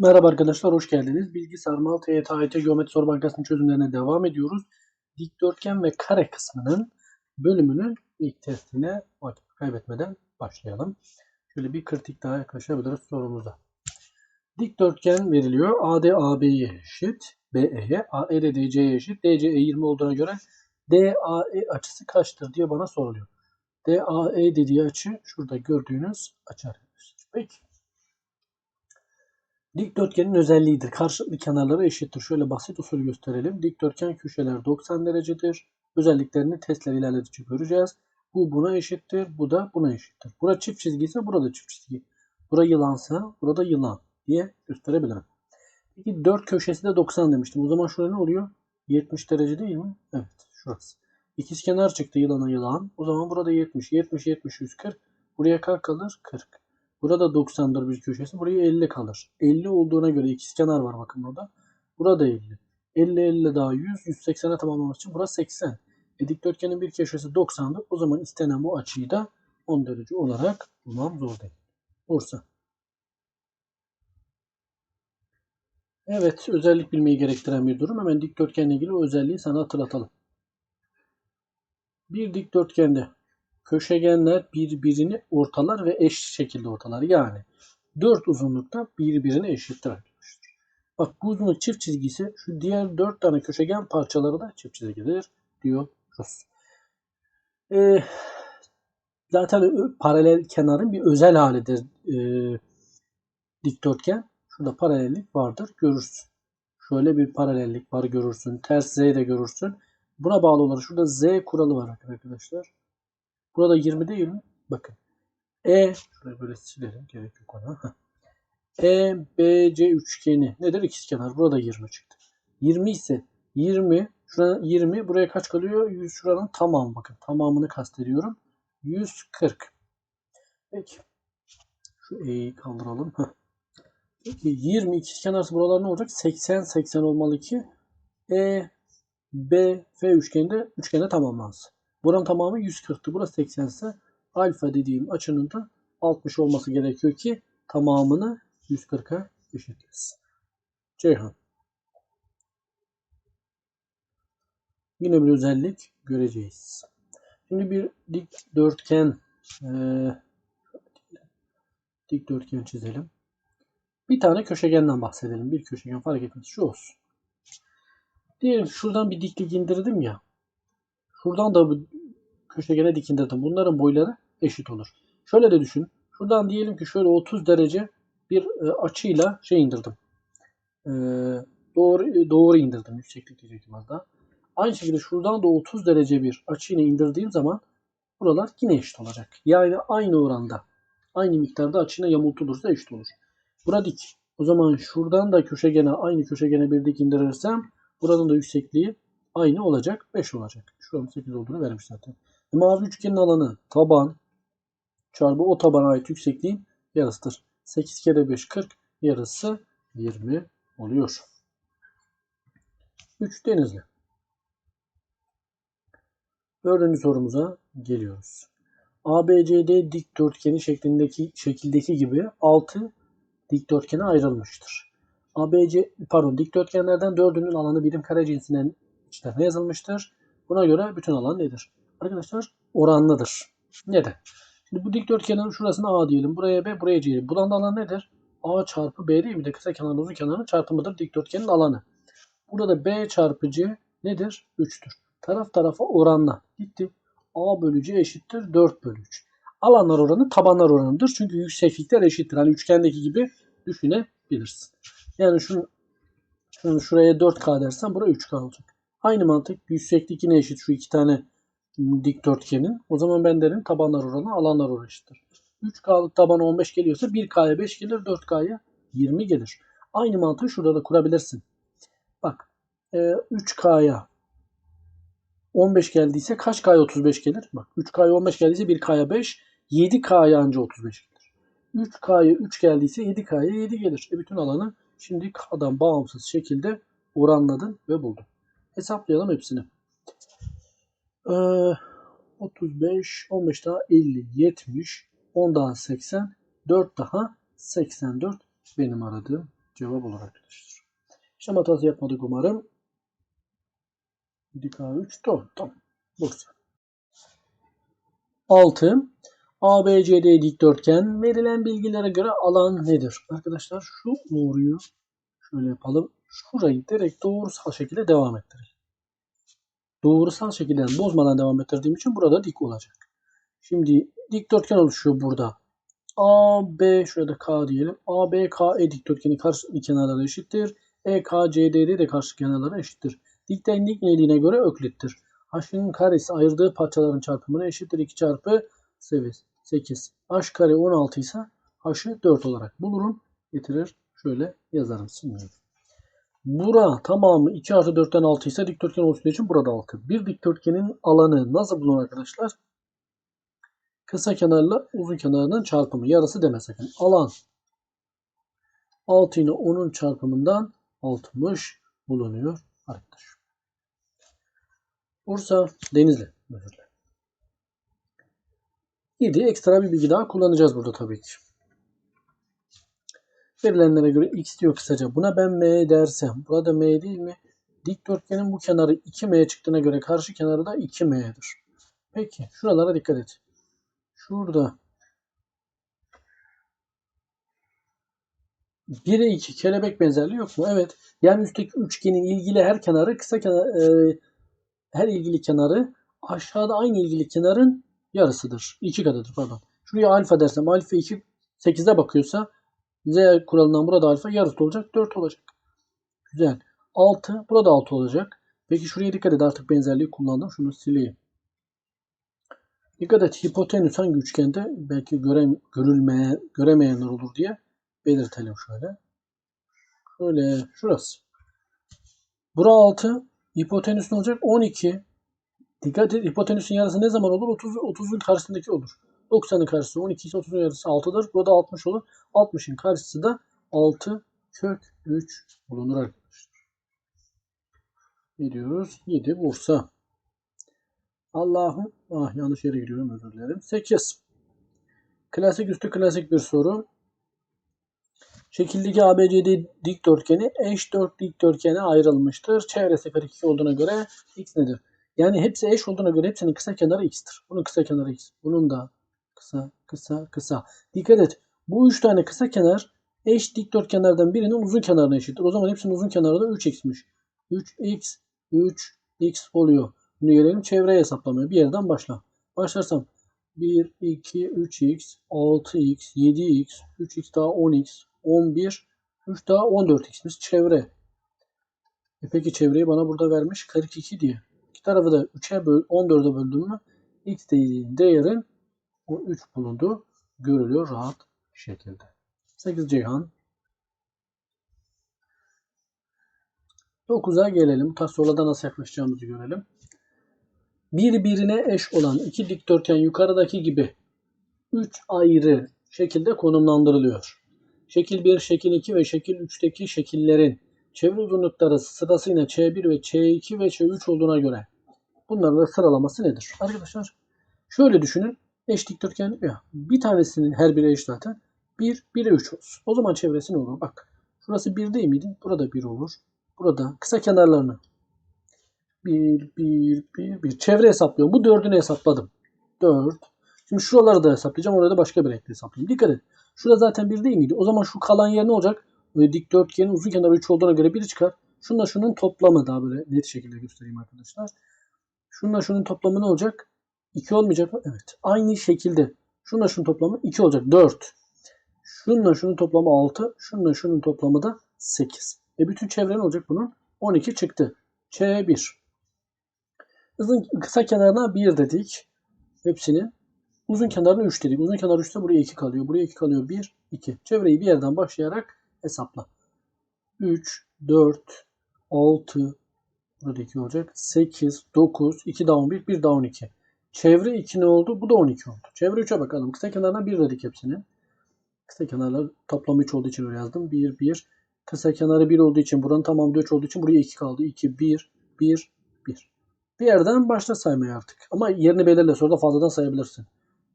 Merhaba arkadaşlar, hoş geldiniz. Bilgi Sarmal TYT AYT Geometri Soru Bankası'nın çözümlerine devam ediyoruz. Dikdörtgen ve kare kısmının bölümünün ilk testine vakit kaybetmeden başlayalım. Şöyle bir kritik daha yaklaşabiliriz sorumuza. Dikdörtgen veriliyor. AD AB'ye eşit, BE'ye, AE de DC'ye eşit. DCE 20 olduğuna göre DAE açısı kaçtır diye bana soruluyor. DAE dediği açı şurada gördüğünüz açı arkadaşlar. Peki. Dikdörtgenin özelliğidir. Karşılıklı kenarları eşittir. Şöyle basit usul gösterelim. Dikdörtgen köşeler 90 derecedir. Özelliklerini testler ilerledikçe göreceğiz. Bu buna eşittir. Bu da buna eşittir. Bura çift çizgi ise burada çift çizgi. Bura yılansa burada yılan diye gösterebilirim. Peki 4 köşesi de 90 demiştim. O zaman şurada ne oluyor? 70 derece değil mi? Evet. Şurası. İkizkenar çıktı yılana yılan. O zaman burada 70. 70, 70, 140. Buraya kaç kalır? 40. Burada 90'dır bir köşesi. Buraya 50 kalır. 50 olduğuna göre ikizkenar var bakın burada. Burada 50. 50 50 daha 100. 180'e tamamlamak için burası 80. E, dikdörtgenin bir köşesi 90'dı. O zaman istenen bu açıyı da 10 derece olarak bulmam zor değil. Bursa. Evet, özellik bilmeyi gerektiren bir durum. Hemen dikdörtgenle ilgili o özelliği sana hatırlatalım. Bir dikdörtgende köşegenler birbirini ortalar ve eş şekilde ortalar. Yani 4 uzunlukta birbirine eşittir arkadaşlar. Bak bu uzunluk çift çizgisi şu diğer 4 tane köşegen parçaları da çift çizgidir diyoruz. Ee, zaten paralel kenarın bir özel halidir ee, dikdörtgen. Şurada paralellik vardır görürsün. Şöyle bir paralellik var görürsün. Ters Z de görürsün. Buna bağlı olarak şurada Z kuralı var arkadaşlar. Burada 20 değil mi? Bakın. E şurayı böyle silelim. Gerek yok ona. E, B, C üçgeni nedir? İkizkenar. Burada 20 çıktı. 20 ise 20 şuraya 20 buraya kaç kalıyor? 100 şuranın tamamı bakın. Tamamını kastediyorum. 140. Peki. Şu E'yi kaldıralım. Peki 20 ikizkenarsı buralar ne olacak? 80 80 olmalı ki E, B, F üçgeninde üçgende tamamlansın. Buranın tamamı 140'tı. Burası 80 ise alfa dediğim açının da 60 olması gerekiyor ki tamamını 140'a eşitlesin. Ceyhan. Yine bir özellik göreceğiz. Şimdi bir dikdörtgen e, dikdörtgen çizelim. Bir tane köşegenden bahsedelim. Bir köşegen fark etmez. Şu olsun. Diyelim şuradan bir diklik indirdim ya. Şuradan da bu köşegene dik indirdim. Bunların boyları eşit olur. Şöyle de düşün. Şuradan diyelim ki şöyle 30 derece bir e, açıyla şey indirdim. E, doğru doğru indirdim. Yükseklik diyecektim az daha. Aynı şekilde şuradan da 30 derece bir açıyla indirdiğim zaman buralar yine eşit olacak. Yani aynı oranda aynı miktarda açıyla yamultulursa eşit olur. Bura dik. O zaman şuradan da köşegene aynı köşegene bir dik indirirsem buranın da yüksekliği aynı olacak. 5 olacak. Şuranın 8 olduğunu vermiş zaten. E, mavi üçgenin alanı taban çarpı o tabana ait yüksekliğin yarısıdır. 8 kere 5 40 yarısı 20 oluyor. 3 denizli. Dördüncü sorumuza geliyoruz. ABCD dikdörtgeni şeklindeki şekildeki gibi 6 dikdörtgene ayrılmıştır. ABC pardon dikdörtgenlerden dördünün alanı birim kare cinsinden içlerine yazılmıştır. Buna göre bütün alan nedir? Arkadaşlar oranlıdır. Neden? Şimdi bu dikdörtgenin şurasına A diyelim. Buraya B, buraya C diyelim. Bulan alan nedir? A çarpı B değil mi? De kısa kenarın uzun kenarın çarpımıdır dikdörtgenin alanı. Burada B çarpı C nedir? 3'tür. Taraf tarafa oranla. Gitti. A bölü C eşittir 4 bölü 3. Alanlar oranı tabanlar oranıdır. Çünkü yükseklikler eşittir. Hani üçgendeki gibi düşünebilirsin. Yani şunu, şunu şuraya 4K dersen buraya 3K olacak. Aynı mantık yükseklik yine eşit şu iki tane dikdörtgenin. O zaman ben derim tabanlar oranı alanlar oranı eşittir. 3K'lık tabana 15 geliyorsa 1K'ya 5 gelir 4K'ya 20 gelir. Aynı mantığı şurada da kurabilirsin. Bak 3K'ya 15 geldiyse kaç K'ya 35 gelir? Bak 3K'ya 15 geldiyse 1K'ya 5, 7K'ya anca 35 gelir. 3K'ya 3 geldiyse 7K'ya 7 gelir. E bütün alanı şimdi K'dan bağımsız şekilde oranladın ve buldun. Hesaplayalım hepsini. Ee, 35, 15 daha 50, 70, 10 daha 80, 4 daha 84 benim aradığım cevap olur arkadaşlar. İşlem hatası yapmadık umarım. 7K3 doğru. Tamam. Bursa. 6. ABCD dikdörtgen verilen bilgilere göre alan nedir? Arkadaşlar şu doğruyu şöyle yapalım. Şurayı direkt doğrusal şekilde devam ettirelim. Doğrusal şekilde bozmadan devam ettirdiğim için burada dik olacak. Şimdi dikdörtgen oluşuyor burada. AB şurada K diyelim. AB KE dikdörtgeni karşı kenarları eşittir. EKCDD de karşı kenarları eşittir. Diktenlik neyliğine göre öklittir. H'ın karesi ayırdığı parçaların çarpımına eşittir. 2 çarpı 8. 8. H kare 16 ise H'ı 4 olarak bulurum. Getirir. Şöyle yazarım. Silmiyorum. Bura tamamı 2 artı 4'ten 6 ise dikdörtgen oluştuğu için burada 6. Bir dikdörtgenin alanı nasıl bulunur arkadaşlar? Kısa kenarla uzun kenarının çarpımı. Yarısı deme sakın. Alan 6 ile 10'un çarpımından 60 bulunuyor arkadaş. Bursa Denizli. Özür dilerim. 7 ekstra bir bilgi daha kullanacağız burada tabii ki. Verilenlere göre x diyor kısaca. Buna ben m dersem. Burada m değil mi? Dikdörtgenin bu kenarı 2m çıktığına göre karşı kenarı da 2m'dir. Peki şuralara dikkat et. Şurada 1'e 2 kelebek benzerliği yok mu? Evet. Yani üstteki üçgenin ilgili her kenarı kısa kenar e, her ilgili kenarı aşağıda aynı ilgili kenarın yarısıdır. 2 katıdır pardon. Şuraya alfa dersem alfa 2 8'e bakıyorsa z kuralından burada alfa yarısı olacak 4 olacak. Güzel. 6 burada 6 olacak. Peki şuraya dikkat et artık benzerliği kullandım. Şunu sileyim. Dikkat et hipotenüs hangi üçgende belki göre, görülmeye, göremeyenler olur diye belirtelim şöyle. Şöyle şurası. Bura 6. Hipotenüs ne olacak? 12. Dikkat et hipotenüsün yarısı ne zaman olur? 30, 30'un karşısındaki olur. 90'ın karşısı 12 ise 30'un yarısı 6'dır. Burada 60 olur. 60'ın karşısı da 6 kök 3 bulunur arkadaşlar. Ne diyoruz? 7 Bursa. Allah'ım. Ah yanlış yere gidiyorum özür dilerim. 8. Klasik üstü klasik bir soru. Şekildeki ABCD dikdörtgeni eş dört dikdörtgene ayrılmıştır. Çevresi kare 2 olduğuna göre x nedir? Yani hepsi eş olduğuna göre hepsinin kısa kenarı x'tir. Bunun kısa kenarı x. Bunun da kısa, kısa, kısa. Dikkat et. Bu üç tane kısa kenar eş dikdörtgenlerden birinin uzun kenarına eşittir. O zaman hepsinin uzun kenarı da 3x'miş. 3x, 3x oluyor. Bunu gelelim çevreye hesaplamaya. Bir yerden başla. Başlarsam 1, 2, 3x, 6x, 7x, 3x daha 10x, 11, 3 daha 14x'imiz çevre. E peki çevreyi bana burada vermiş 42 diye. İki tarafı da 3'e böl 14'e böldüm mü x değerin o 3 bulundu görülüyor rahat şekilde. 8 Ceyhan. 9'a gelelim. Tas sorularda nasıl yaklaşacağımızı görelim. Birbirine eş olan iki dikdörtgen yukarıdaki gibi 3 ayrı şekilde konumlandırılıyor. Şekil 1, şekil 2 ve şekil 3'teki şekillerin çevre uzunlukları sırasıyla Ç1 ve Ç2 ve Ç3 olduğuna göre bunların da sıralaması nedir? Arkadaşlar şöyle düşünün. Eş dikdörtgen ya bir tanesinin her biri eş zaten. 1, 1'e 3 olsun. O zaman çevresi ne olur? Bak. Şurası 1 değil miydi? Burada 1 olur. Burada kısa kenarlarını 1, 1, 1, 1. Çevre hesaplıyorum. Bu dördünü hesapladım. 4. Şimdi şuraları da hesaplayacağım. Orada da başka bir renkle hesaplayayım. Dikkat et. Şurada zaten 1 değil miydi? O zaman şu kalan yer ne olacak? Böyle dikdörtgenin uzun kenarı 3 olduğuna göre 1 çıkar. Şunla şunun toplamı daha böyle net şekilde göstereyim arkadaşlar. Şunla şunun toplamı ne olacak? 2 olmayacak mı? Evet. Aynı şekilde. Şunla şunun toplamı 2 olacak. 4. Şunla şunun toplamı 6. Şunla şunun toplamı da 8. E bütün çevre ne olacak bunun? 12 çıktı. Ç1. Uzun kısa kenarına 1 dedik. Hepsini. Uzun kenarına 3 dedik. Uzun kenar 3'te buraya 2 kalıyor. Buraya 2 kalıyor. 1, 2. Çevreyi bir yerden başlayarak hesapla. 3, 4, 6, burada 2 olacak. 8, 9, 2 daha 11, 1 daha 12. Çevre 2 ne oldu? Bu da 12 oldu. Çevre 3'e bakalım. Kısa kenarına 1 dedik hepsini. Kısa kenarlar toplam 3 olduğu için öyle yazdım. 1, 1. Kısa kenarı 1 olduğu için buranın tamamı 3 olduğu için buraya 2 kaldı. 2, 1, 1, 1. Bir yerden başla saymaya artık. Ama yerini belirle. Sonra da fazladan sayabilirsin.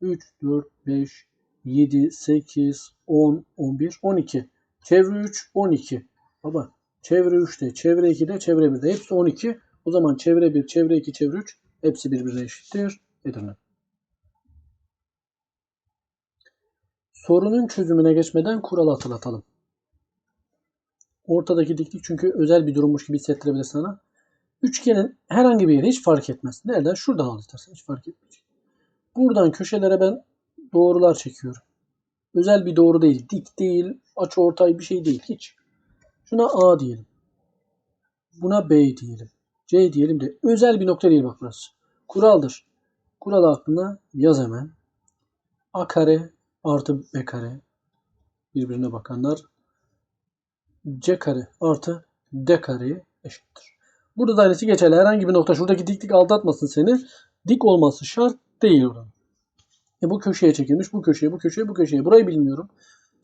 3, 4, 5, 7, 8, 10, 11, 12. Çevre 3 12. Baba çevre 3'te, çevre 2'de, çevre 1'de hepsi 12. O zaman çevre 1, çevre 2, çevre 3 hepsi birbirine eşittir. Edirne. Sorunun çözümüne geçmeden kuralı hatırlatalım. Ortadaki diklik çünkü özel bir durummuş gibi hissettirebilir sana. Üçgenin herhangi bir yeri hiç fark etmez. Nereden? Şuradan al istersen hiç fark etmeyecek. Buradan köşelere ben doğrular çekiyorum. Özel bir doğru değil. Dik değil, açı ortay bir şey değil. Hiç. Şuna A diyelim. Buna B diyelim. C diyelim de özel bir nokta değil bak burası. Kuraldır. Kural aklına yaz hemen. A kare artı B kare birbirine bakanlar C kare artı D kareye eşittir. Burada da aynısı geçerli. Herhangi bir nokta şuradaki diklik aldatmasın seni. Dik olması şart değil oranın. E bu köşeye çekilmiş. Bu köşeye, bu köşeye, bu köşeye. Burayı bilmiyorum.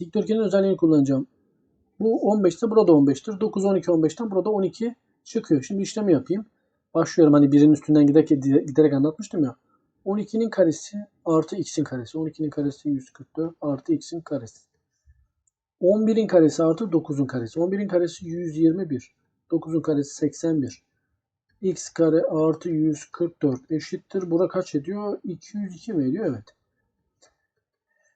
Dikdörtgenin özelliğini kullanacağım. Bu 15 ise burada 15'tir. 9, 12, 15'ten burada 12 çıkıyor. Şimdi işlemi yapayım. Başlıyorum. Hani birinin üstünden giderek, giderek anlatmıştım ya. 12'nin karesi artı x'in karesi. 12'nin karesi 144 artı x'in karesi. 11'in karesi artı 9'un karesi. 11'in karesi 121. 9'un karesi 81. x kare artı 144 eşittir. Bura kaç ediyor? 202 mi ediyor? Evet.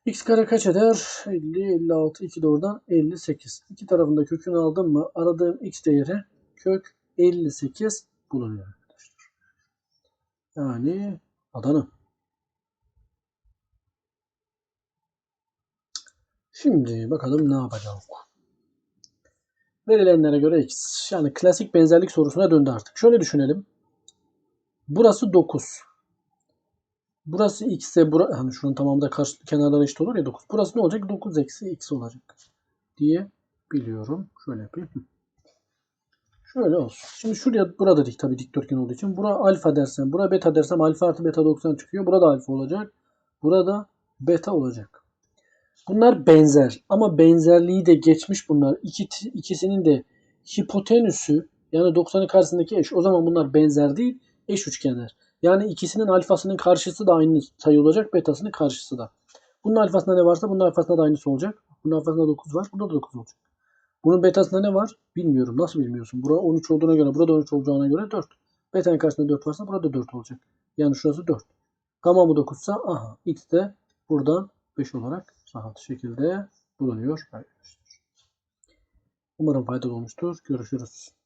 x kare kaç eder? 50, 56, 2 de oradan 58. İki tarafında kökünü aldım mı aradığım x değeri kök 58 bulunuyor arkadaşlar. Yani Adana. Şimdi bakalım ne yapacağız. Verilenlere göre x. Yani klasik benzerlik sorusuna döndü artık. Şöyle düşünelim. Burası 9. Burası x ise bura, hani şunun tamamında karşı kenarları eşit olur ya 9. Burası ne olacak? 9 eksi x olacak. Diye biliyorum. Şöyle yapayım. Şöyle olsun. Şimdi şuraya burada dik tabii dikdörtgen olduğu için. Bura alfa dersem, bura beta dersem alfa artı beta 90 çıkıyor. Burada alfa olacak. Burada beta olacak. Bunlar benzer ama benzerliği de geçmiş bunlar. İki, ikisinin de hipotenüsü yani 90'ın karşısındaki eş. O zaman bunlar benzer değil, eş üçgenler. Yani ikisinin alfasının karşısı da aynı sayı olacak, betasının karşısı da. Bunun alfasında ne varsa bunun alfasında da aynısı olacak. Bunun alfasında 9 var, burada da 9 olacak. Bunun betasında ne var? Bilmiyorum. Nasıl bilmiyorsun? Burada 13 olduğuna göre, burada 13 olacağına göre 4. Beta'nın karşısında 4 varsa burada 4 olacak. Yani şurası 4. Tamamı 9 ise aha x de buradan 5 olarak rahat şekilde bulunuyor arkadaşlar. Umarım faydalı olmuştur. Görüşürüz.